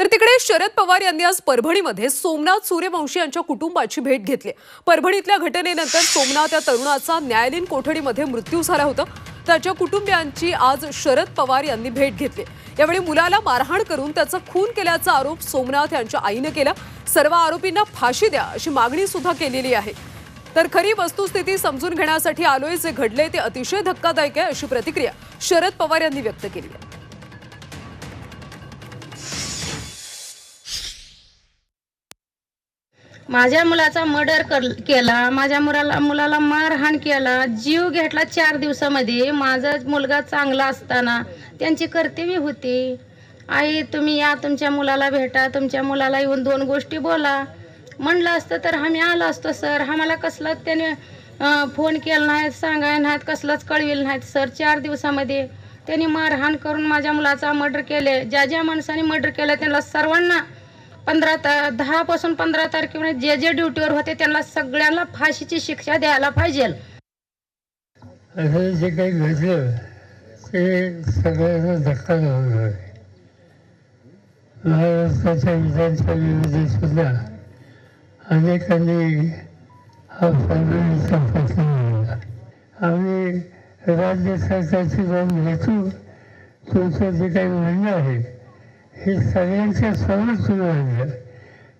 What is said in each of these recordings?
तर तिकडे शरद पवार यांनी आज परभणीमध्ये सोमनाथ सूर्यवंशी यांच्या कुटुंबाची भेट घेतली. परभणीतल्या घटनेनंतर सोमनाथ या तरुणाचा न्यायालयीन कोठडीमध्ये मृत्यू झाला होता. त्याच्या कुटुंबियांची आज शरद पवार यांनी भेट घेतली. यावेळी मुलाला मारहाण करून त्याचा खून केल्याचा आरोप सोमनाथ यांच्या आईनं केला. सर्व आरोपींना फाशी द्या अशी मागणी सुद्धा केलेली आहे. तर खरी वस्तुस्थिती समजून घेण्यासाठी आलोय. जे घडले ते अतिशय धक्कादायक आहे अशी प्रतिक्रिया शरद पवार यांनी व्यक्त केली आहे. माझ्या मुलाचा मर्डर कर केला माझ्या मुलाला मुलाला मारहाण केला जीव घेतला चार दिवसामध्ये माझा मुलगा चांगला असताना त्यांची कर्तव्य होती. आई तुम्ही या तुमच्या मुलाला भेटा तुमच्या मुलाला येऊन दोन गोष्टी बोला. म्हणलं असतं तर आम्ही आलो असतो सर. आम्हाला कसलाच त्याने फोन केला नाहीत सांगाय नाहीत कसलंच कळविलं नाहीत सर. चार दिवसामध्ये त्यांनी मारहाण करून माझ्या मुलाचा मर्डर केले. ज्या ज्या माणसाने मर्डर केलं त्यांना सर्वांना पंधरा ता दहापासून पंधरा तारखेपर्यंत जे जे ड्युटीवर होते त्यांना सगळ्यांना फाशीची शिक्षा द्यायला पाहिजे. असं जे काही घडलं ते सगळ्यांना धक्का लावून आहे. महाराष्ट्राच्या विधानसभेमध्ये सुद्धा अनेकांनी हा फडणवीसचा प्रश्न मांडला. आम्ही राज्य सरकारची जाऊन भेटू. तुमचं जे काही म्हणणं आहे हे सगळ्यांच्या समोर सुरू आणलं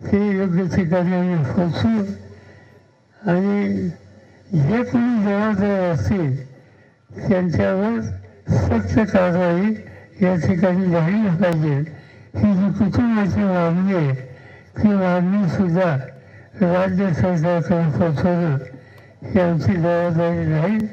ते योग्य ठिकाणी आम्ही पोचू आणि जे कोणी जबाबदार असतील त्यांच्यावर सक्त कारवाई या ठिकाणी झाली पाहिजे. ही जी कुटुंबाची मागणी आहे ती मागणी सुद्धा राज्य सरकारकडे पोचवणं ही आमची जबाबदारी राहील.